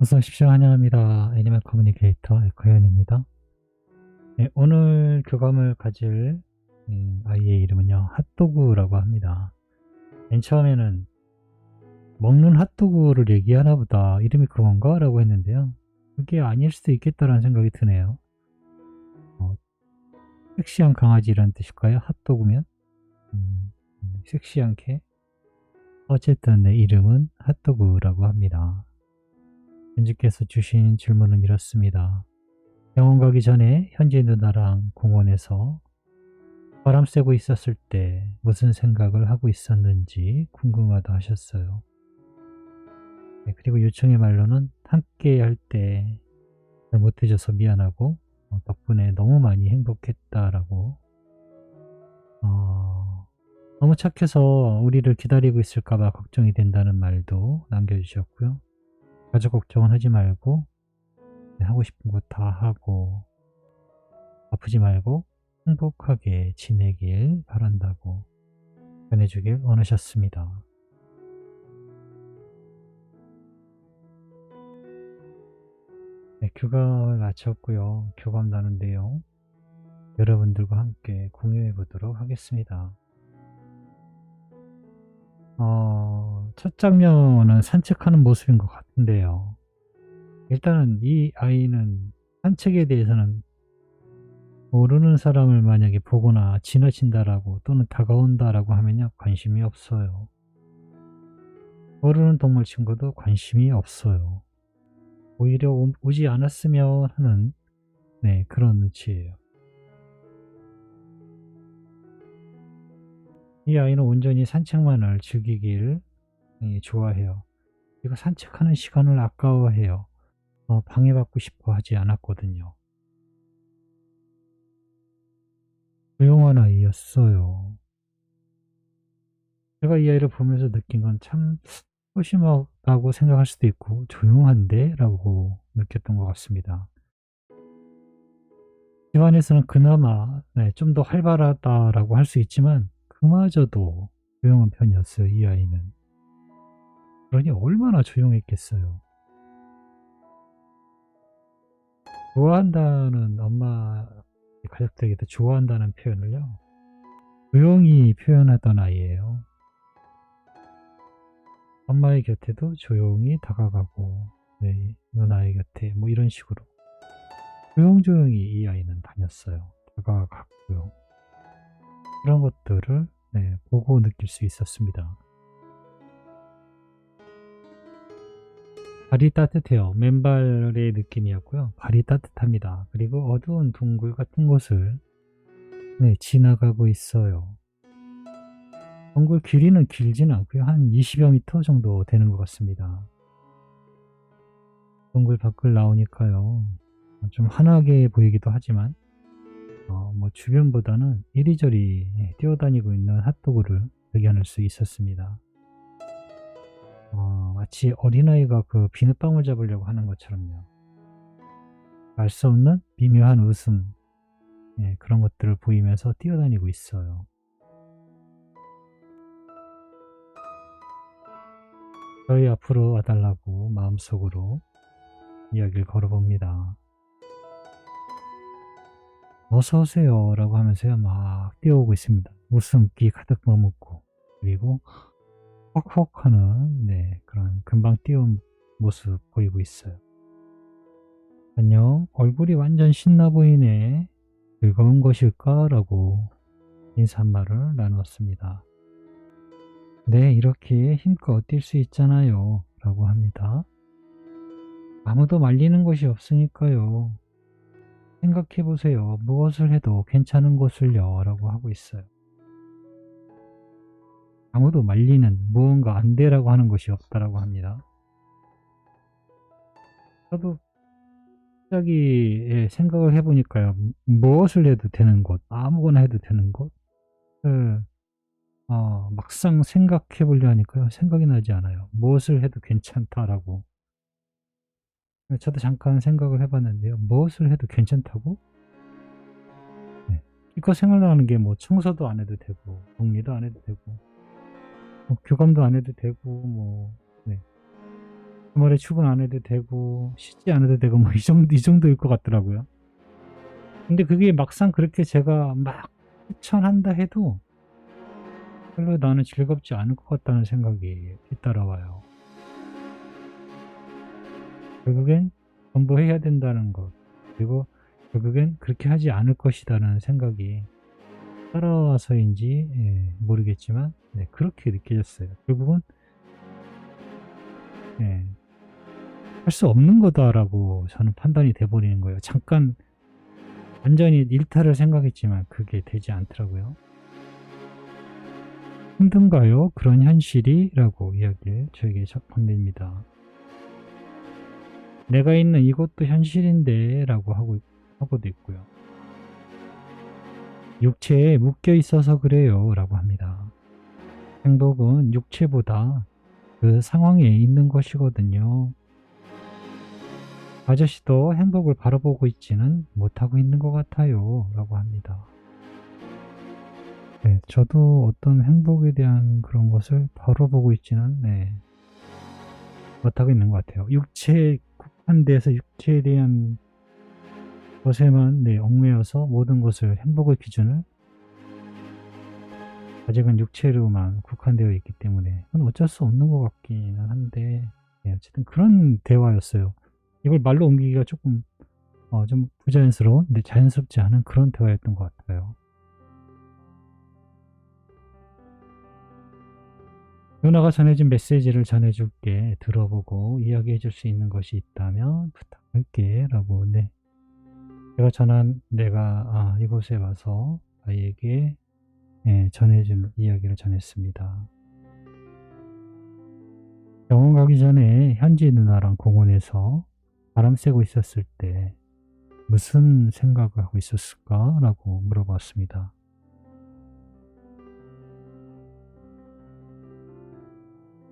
어서 오십시오. 환영합니다. 애니멀 커뮤니케이터 에코현입니다. 네, 오늘 교감을 가질 음, 아이의 이름은요. 핫도그라고 합니다. 맨 처음에는 먹는 핫도그를 얘기하나 보다. 이름이 그건가? 라고 했는데요. 그게 아닐 수도 있겠다라는 생각이 드네요. 어, 섹시한 강아지 이런 뜻일까요? 핫도그면? 음, 섹시한 개? 어쨌든 내 이름은 핫도그라고 합니다. 현지께서 주신 질문은 이렇습니다. 병원 가기 전에 현지 누나랑 공원에서 바람 쐬고 있었을 때 무슨 생각을 하고 있었는지 궁금하다 하셨어요. 네, 그리고 요청의 말로는 함께 할때 못해줘서 미안하고 어, 덕분에 너무 많이 행복했다라고 어, 너무 착해서 우리를 기다리고 있을까봐 걱정이 된다는 말도 남겨주셨고요. 가족 걱정은 하지 말고 네, 하고 싶은 거 다 하고 아프지 말고 행복하게 지내길 바란다고 전해주길 원하셨습니다. 네, 교감을 마쳤고요. 교감 내용 여러분들과 함께 공유해 보도록 하겠습니다. 어, 첫 장면은 산책하는 모습인 것 같 은데요. 일단은 이 아이는 산책에 대해서는 모르는 사람을 만약에 보거나 지나친다라고 또는 다가온다라고 하면요 관심이 없어요. 모르는 동물 친구도 관심이 없어요. 오히려 오, 오지 않았으면 하는 네 그런 눈치예요. 이 아이는 온전히 산책만을 즐기길 예, 좋아해요. 그리고 산책하는 시간을 아까워해요. 어, 방해받고 싶어 하지 않았거든요. 조용한 아이였어요. 제가 이 아이를 보면서 느낀 건 참 소심하다고 생각할 수도 있고 조용한데? 라고 느꼈던 것 같습니다. 집안에서는 그나마 네, 좀 더 활발하다라고 할 수 있지만 그마저도 조용한 편이었어요, 이 아이는. 그러니 얼마나 조용했겠어요. 좋아한다는 엄마 가족들에게도 좋아한다는 표현을요. 조용히 표현하던 아이예요. 엄마의 곁에도 조용히 다가가고 네, 누나의 곁에 뭐 이런 식으로 조용조용히 이 아이는 다녔어요. 다가갔고요. 그런 것들을 네, 보고 느낄 수 있었습니다. 발이 따뜻해요. 맨발의 느낌이었고요. 발이 따뜻합니다. 그리고 어두운 둥글 같은 곳을 네, 지나가고 있어요. 둥글 길이는 길지는 않고요. 한 20여 미터 정도 되는 것 같습니다. 둥글 밖을 나오니까요. 좀 환하게 보이기도 하지만 어, 뭐 주변보다는 이리저리 예, 뛰어다니고 있는 핫도그를 발견할 수 있었습니다. 어, 마치 어린아이가 그 비눗방울 잡으려고 하는 것처럼요. 알 수 없는 미묘한 웃음, 예, 그런 것들을 보이면서 뛰어다니고 있어요. 저희 앞으로 와달라고 마음속으로 이야기를 걸어봅니다. 어서오세요 라고 하면서요 막 뛰어오고 있습니다 웃음기 가득 머금고 그리고 헉헉 하는 네, 그런 금방 뛰어온 모습 보이고 있어요 안녕 얼굴이 완전 신나 보이네 즐거운 것일까? 라고 인사 한 말을 나눴습니다 네 이렇게 힘껏 뛸 수 있잖아요 라고 합니다 아무도 말리는 것이 없으니까요 생각해 보세요. 무엇을 해도 괜찮은 것을요. 라고 하고 있어요. 아무도 말리는 무언가 안 되라고 하는 것이 없다라고 합니다. 저도 갑자기 생각을 해보니까요. 무엇을 해도 되는 것, 아무거나 해도 되는 것을 어, 막상 생각해 보려 하니까요. 생각이 나지 않아요. 무엇을 해도 괜찮다라고. 저도 잠깐 생각을 해봤는데요. 무엇을 해도 괜찮다고? 네. 이거 생각나는 게 뭐 청소도 안 해도 되고, 정리도 안 해도 되고, 뭐 교감도 안 해도 되고, 뭐, 네. 주말에 출근 안 해도 되고 쉬지 않아도 되고 뭐 이 정도 이 정도일 것 같더라고요. 근데 그게 막상 그렇게 제가 막 추천한다 해도 별로 나는 즐겁지 않을 것 같다는 생각이 뒤따라와요. 결국엔 전부해야 된다는 것 그리고 결국엔 그렇게 하지 않을 것이라는 생각이 따라와서인지 예, 모르겠지만 네, 그렇게 느껴졌어요. 결국은 예, 할수 없는 거다라고 저는 판단이 돼버리는 거예요. 잠깐 완전히 일탈을 생각했지만 그게 되지 않더라고요. 힘든가요? 그런 현실이? 라고 이야기를 저에게 건넵니다. 내가 있는 이것도 현실인데 라고 하고, 하고도 있고요. 육체에 묶여 있어서 그래요 라고 합니다. 행복은 육체보다 그 상황에 있는 것이거든요. 아저씨도 행복을 바라보고 있지는 못하고 있는 것 같아요 라고 합니다. 네, 저도 어떤 행복에 대한 그런 것을 바라보고 있지는 네, 못하고 있는 것 같아요. 육체에 국한돼서 육체에 대한 것에만 네, 얽매여서 모든 것을 행복의 기준을 아직은 육체로만 국한되어 있기 때문에 그건 어쩔 수 없는 것 같기는 한데 네, 어쨌든 그런 대화였어요. 이걸 말로 옮기기가 조금 어, 좀 부자연스러운 근데 자연스럽지 않은 그런 대화였던 것 같아요. 누나가 전해준 메시지를 전해줄게 들어보고 이야기해 줄 수 있는 것이 있다면 부탁할게 라고 네 제가 전한 내가 아, 이곳에 와서 아이에게 예, 전해준 이야기를 전했습니다. 병원 가기 전에 현지 누나랑 공원에서 바람 쐬고 있었을 때 무슨 생각을 하고 있었을까? 라고 물어봤습니다.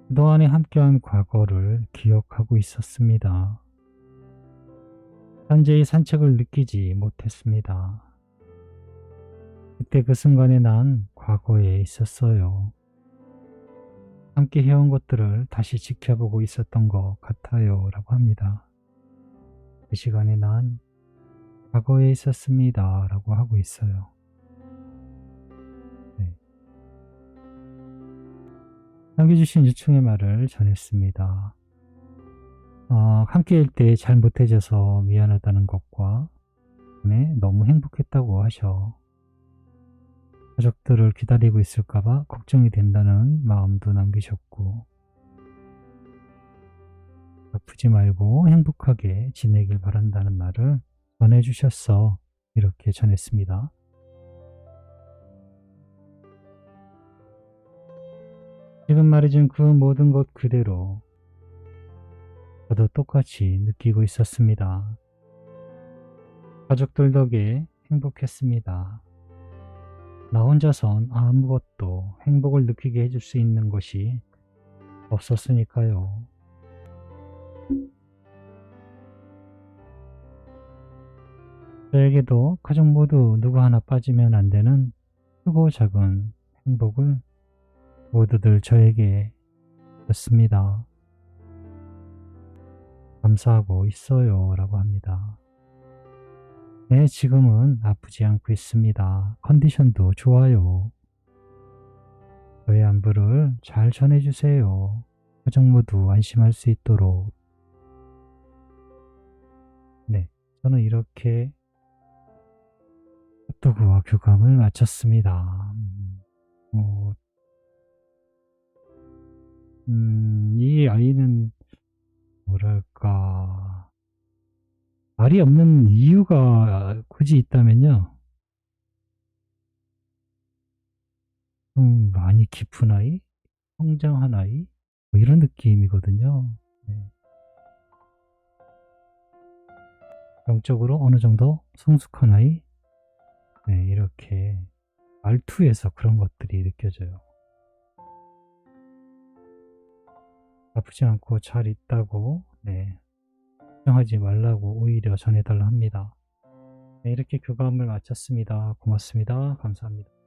그동안에 함께한 과거를 기억하고 있었습니다. 현재의 산책을 느끼지 못했습니다. 그때 그 순간에 난 과거에 있었어요. 함께 해온 것들을 다시 지켜보고 있었던 것 같아요. 라고 합니다. 그 시간에 난 과거에 있었습니다. 라고 하고 있어요. 네. 남겨주신 유충의 말을 전했습니다. 어, 함께일 때 잘 못해져서 미안하다는 것과 네, 너무 행복했다고 하셔. 가족들을 기다리고 있을까봐 걱정이 된다는 마음도 남기셨고 아프지 말고 행복하게 지내길 바란다는 말을 전해주셨어. 이렇게 전했습니다. 지금 말해준 그 모든 것 그대로 저도 똑같이 느끼고 있었습니다. 가족들 덕에 행복했습니다. 나 혼자선 아무것도 행복을 느끼게 해줄 수 있는 것이 없었으니까요. 저에게도 가족 모두 누구 하나 빠지면 안 되는 크고 작은 행복을 모두들 저에게 줬습니다. 감사하고 있어요. 라고 합니다. 네, 지금은 아프지 않고 있습니다. 컨디션도 좋아요. 저의 안부를 잘 전해주세요. 가족 모두 안심할 수 있도록. 네, 저는 이렇게 핫도그와 교감을 마쳤습니다. 음, 어, 음, 이 아이는 뭐랄까 말이 없는 이유가 굳이 있다면요. 좀 많이 깊은 아이, 성장한 아이, 뭐 이런 느낌이거든요. 네. 영적으로 어느 정도 성숙한 아이, 네, 이렇게 말투에서 그런 것들이 느껴져요. 아프지 않고 잘 있다고, 네, 걱정하지 말라고 오히려 전해달라 합니다. 네, 이렇게 교감을 마쳤습니다. 고맙습니다. 감사합니다.